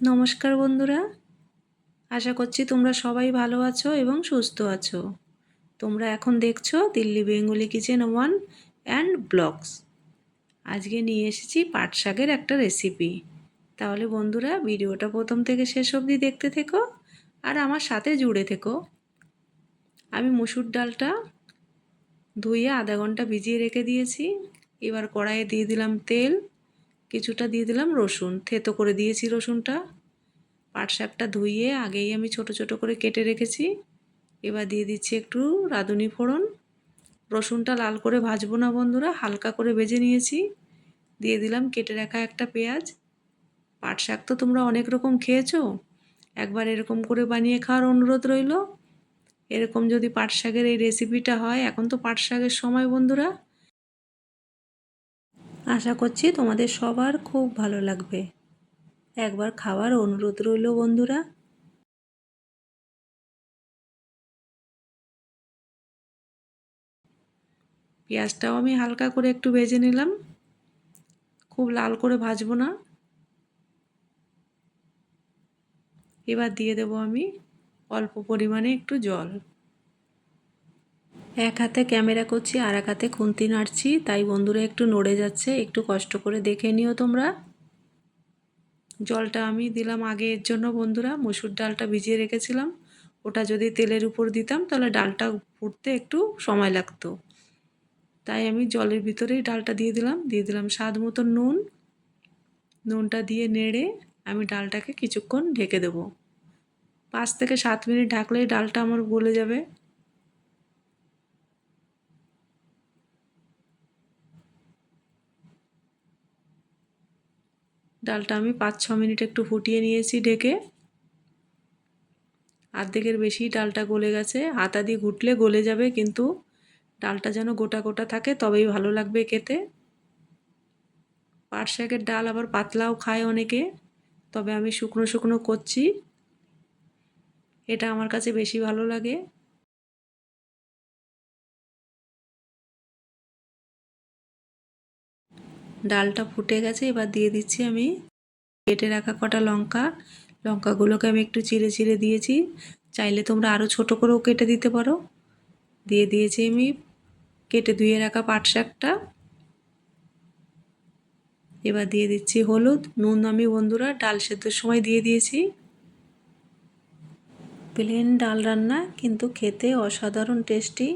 নমস্কার বন্ধুরা। আশা করছি তোমরা সবাই ভালো আছো এবং সুস্থ আছো। তোমরা এখন দেখছ Delhi Bengali kitchen one and blogs. আজকে নিয়ে এসেছি পাট শাকের একটা রেসিপি। তাহলে বন্ধুরা, ভিডিওটা প্রথম থেকে শেষ অবধি দেখতে থেকো আর আমার সাথে জুড়ে থেকো। আমি মুসুর ডালটা ধুয়ে আধা ঘণ্টা ভিজিয়ে রেখে দিয়েছি। এবার কড়াইয়ে দিয়ে দিলাম তেল। কিছুটা দিয়ে দিলাম রসুন। থেতো করে দিয়েছি রসুনটা। পাট শাকটা ধুইয়ে আগেই আমি ছোট ছোট করে কেটে রেখেছি। এবার দিয়ে দিচ্ছি একটু রাঁধুনি ফোড়ন। রসুনটা লাল করে ভাজবো না বন্ধুরা, হালকা করে ভেজে নিয়েছি। দিয়ে দিলাম কেটে রাখা একটা পেঁয়াজ। পাট শাক তো তোমরা অনেক রকম খেয়েছো। একবার এরকম করে বানিয়ে খাওয়ার অনুরোধ রইল। এরকম যদি পাট শাকের এই রেসিপিটা হয়, এখন তো পাট শাকের সময় বন্ধুরা। আশা করছি তোমাদের সবার খুব ভালো লাগবে। একবার খাওয়ার অনুরোধ রইল, বন্ধুরা। পেঁয়াজটাও আমি হালকা করে একটু ভেজে নিলাম। খুব লাল করে ভাজবো না। এবার দিয়ে দেব আমি অল্প পরিমাণে একটু জল। এক হাতে ক্যামেরা করছি, আর এক হাতে খুন্তি নাড়ছি। তাই বন্ধুরা একটু নড়ে যাচ্ছে, একটু কষ্ট করে দেখে নিও তোমরা। জলটা আমি দিলাম আগে এর জন্য বন্ধুরা, মসুর ডালটা ভিজিয়ে রেখেছিলাম। ওটা যদি তেলের উপর দিতাম, তাহলে ডালটা ফুটতে একটু সময় লাগতো। তাই আমি জলের ভিতরেই ডালটা দিয়ে দিলাম। দিয়ে দিলাম স্বাদ মতো নুন। নুনটা দিয়ে নেড়ে আমি ডালটাকে কিছুক্ষণ ঢেকে দেবো। পাঁচ থেকে সাত মিনিট ঢাকলেই ডালটা আমার গলে যাবে। ডালটা আমি পাঁচ ছ মিনিট একটু ফুটিয়ে নিয়েছি ঢেকে। আর্ধেকের বেশি ডালটা গলে গেছে। হাতা দিয়ে ঘুটলে গলে যাবে, কিন্তু ডালটা যেন গোটা গোটা থাকে, তবেই ভালো লাগবে খেতে। পাট শাকের ডাল আবার পাতলাও খায় অনেকে, তবে আমি শুকনো শুকনো করছি। এটা আমার কাছে বেশি ভালো লাগে। ডালটা ফুটে গেছে, এবার দিয়ে দিচ্ছি আমি কেটে রাখা কটা লঙ্কা। লঙ্কাগুলোকে আমি একটু চিড়ে চিড়ে দিয়েছি। চাইলে তোমরা আরও ছোটো করেও কেটে দিতে পারো। দিয়ে দিয়েছি আমি কেটে ধুয়ে রাখা পাট শাকটা। এবার দিয়ে দিচ্ছি হলুদ। নুন আমি বন্ধুরা ডাল সেদ্ধর সময় দিয়ে দিয়েছি। প্লেন ডাল রান্না, কিন্তু খেতে অসাধারণ টেস্টি।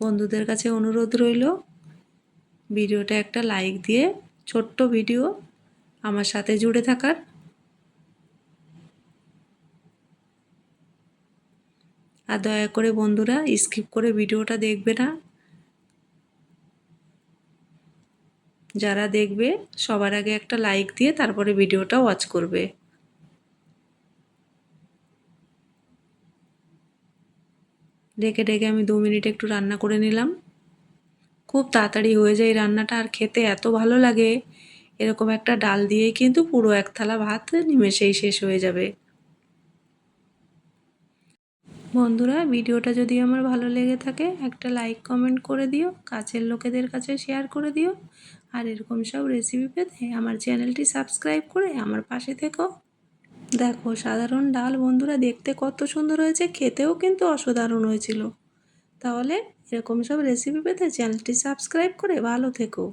বন্ধুদের কাছে অনুরোধ রইল, ভিডিওটা একটা লাইক দিয়ে ছোট্ট ভিডিও আমার সাথে জুড়ে থাকার। আর দয়া করে বন্ধুরা স্কিপ করে ভিডিওটা দেখবে না। যারা দেখবে, সবার আগে একটা লাইক দিয়ে তারপরে ভিডিওটা ওয়াচ করবে। ডেকে ডেকে আমি দু মিনিট একটু রান্না করে নিলাম। খুব তাড়াতাড়ি হয়ে যায় রান্নাটা, আর খেতে এত ভালো লাগে। এরকম একটা ডাল দিয়েই কিন্তু পুরো এক থালা ভাত নিমেষেই শেষ হয়ে যাবে। বন্ধুরা, ভিডিওটা যদি আমার ভালো লেগে থাকে, একটা লাইক, কমেন্ট করে দিও, কাছের লোকেদের কাছে শেয়ার করে দিও। আর এরকম সব রেসিপি পেতে আমার চ্যানেলটি সাবস্ক্রাইব করে আমার পাশে থেকো। দেখো, সাধারণ ডাল বন্ধুরা দেখতে কত সুন্দর হয়েছে, খেতেও কিন্তু অসাধারণ হয়েছিল। তাহলে এরকম সব রেসিপি পেতে চ্যানেলটি সাবস্ক্রাইব করে ভালো থেকো।